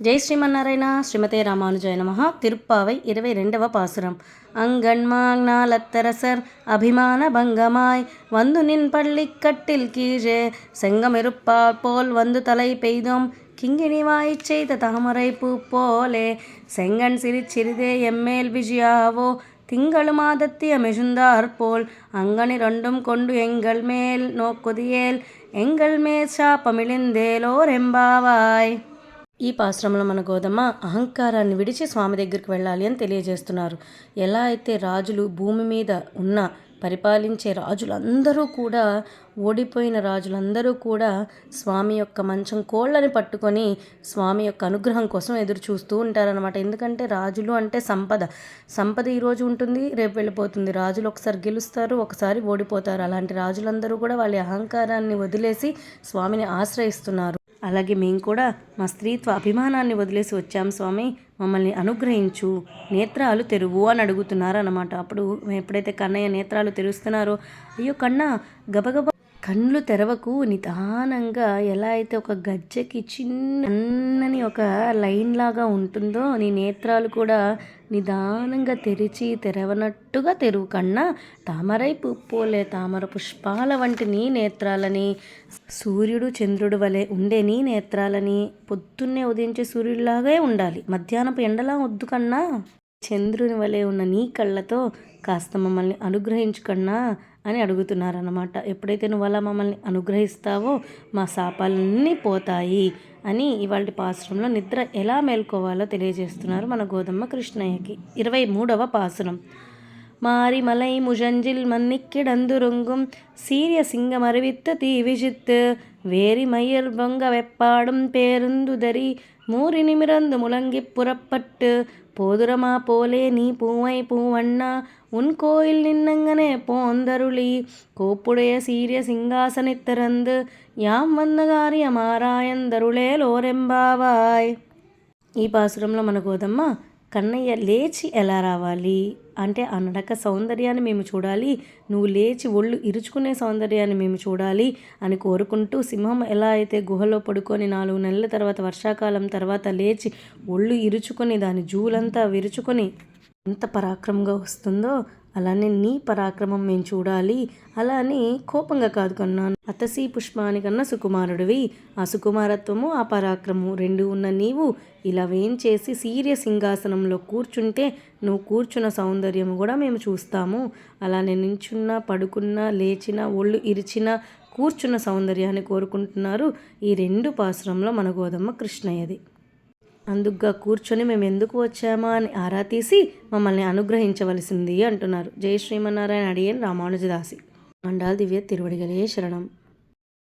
ஜெய் ஸ்ரீமன்னாராயணா. ஸ்ரீமதே ராமானுஜாய நமகா திருப்பாவை இருபை ரெண்டவ பாசுரம் அங்கன்மாங்னாலத்தரசர் அபிமான பங்கமாய் வந்து நின் பள்ளிக்கட்டில் கீழே செங்கமிருப்பார் போல் வந்து தலை பெய்தோம் கிங்கிணி வாய்ச் செய்த தாமரை பூ போலே செங்கன் சிரிச்சிறிதே எம்மேல் விஜயாவோ திங்களு மாதத்திய மிகுந்தார் போல் அங்கனி ரெண்டும் கொண்டு எங்கள் மேல் நோக்குதியேல் எங்கள் மேல் சாப்பமிழிந்தேலோர் எம்பாவாய். ఈ పాశ్రమంలో మన గోదమ్మ అహంకారాన్ని విడిచి స్వామి దగ్గరికి వెళ్ళాలి అని తెలియజేస్తున్నారు. ఎలా అయితే రాజులు భూమి మీద ఉన్న పరిపాలించే రాజులందరూ కూడా ఓడిపోయిన రాజులందరూ కూడా స్వామి యొక్క మంచం కోళ్ళని పట్టుకొని స్వామి యొక్క అనుగ్రహం కోసం ఎదురు చూస్తూ ఉంటారనమాట ఎందుకంటే రాజులు అంటే సంపద. సంపద ఈరోజు ఉంటుంది రేపు వెళ్ళిపోతుంది. రాజులు ఒకసారి గెలుస్తారు ఒకసారి ఓడిపోతారు. అలాంటి రాజులందరూ కూడా వాళ్ళ అహంకారాన్ని వదిలేసి స్వామిని ఆశ్రయిస్తున్నారు. అలాగే మేము కూడా మా స్త్రీత్వ అభిమానాన్ని వదిలేసి వచ్చాం స్వామి. మమ్మల్ని అనుగ్రహించు. నేత్రాలు తెరువు అని అడుగుతున్నారు అనమాట అప్పుడు ఎప్పుడైతే కన్నయ్య నేత్రాలు తెరుస్తున్నారో అయ్యో కన్నా గబగబా కళ్ళు తెరవకు నిదానంగా ఎలా అయితే ఒక గజ్జకి చిన్న అన్నని ఒక లైన్ లాగా ఉంటుందో నీ నేత్రాలు కూడా నిదానంగా తెరిచి తెరవనట్టుగా తెరువు కన్నా తామరై పూలే తామర పుష్పాల వంటి నీ నేత్రాలని సూర్యుడు చంద్రుడు వలె ఉండే నీ నేత్రాలని పొద్దున్నే ఉదయించే సూర్యుడిలాగే ఉండాలి. మధ్యాహ్నపు ఎండలా వద్దు కన్నా. చంద్రుని వలె ఉన్న నీ కళ్ళతో కాస్త మమ్మల్ని అనుగ్రహించుకన్నా అని అడుగుతున్నారన్నమాట ఎప్పుడైతే నువ్వు అలా మమ్మల్ని అనుగ్రహిస్తావో మా శాపాలన్నీ పోతాయి అని ఇవాళ పాసురంలో నిద్ర ఎలా మేల్కోవాలో తెలియజేస్తున్నారు మన గోదమ్మ కృష్ణయ్యకి ఇరవై మూడవ పాసురం மாறி மலை முழஞ்சில் மன்னிக்கிடந்துருங்கும் சீரிய சிங்கம் அறிவித்த தீவிஜித்து வேரி மயிர் பொங்க வெப்பாடும் பேருந்துதறி மூறி நிமிரந்து முழங்கி புறப்பட்டு போதுரமா போலே நீ பூவை பூவண்ணா உன் கோயில் நின்னங்கனே போந்தருளி கோப்புடைய சீரிய சிங்காசனித்திறந்து యాం వందగారి అమారాయందరులే లోరెంబావాయ్ ఈ పాసురంలో మన గోదమ్మ కన్నయ్య లేచి ఎలా రావాలి? అంటే ఆ నడక సౌందర్యాన్ని మేము చూడాలి. నువ్వు లేచి ఒళ్ళు ఇరుచుకునే సౌందర్యాన్ని మేము చూడాలి అని కోరుకుంటూ సింహం ఎలా అయితే గుహలో పడుకొని నాలుగు నెలల తర్వాత వర్షాకాలం తర్వాత లేచి ఒళ్ళు ఇరుచుకొని దాని జూలంతా విరుచుకొని ఎంత పరాక్రమంగా వస్తుందో అలానే నీ పరాక్రమం మేము చూడాలి. అలా అని కోపంగా కాదు కన్నాను అతసి పుష్పాని కన్నా సుకుమారుడివి. ఆ సుకుమారత్వము ఆ పరాక్రమము రెండు ఉన్న నీవు ఇలా వేం చేసి సీర్య సింహాసనంలో కూర్చుంటే నువ్వు కూర్చున్న సౌందర్యం కూడా మేము చూస్తాము. అలానే నించున్న పడుకున్న లేచిన ఒళ్ళు ఇరిచిన కూర్చున్న సౌందర్యాన్ని కోరుకుంటున్నారు ఈ రెండు పాశ్రంలో మన గోదమ్మ కృష్ణయ్యది. అందుకుగా కూర్చొని మేము ఎందుకు వచ్చామా అని ఆరా తీసి మమ్మల్ని అనుగ్రహించవలసింది అంటున్నారు. జయ శ్రీమన్నారాయణ అడియన్ రామానుజదాసి. మండాల్ దివ్య తిరువడిగలే శరణం.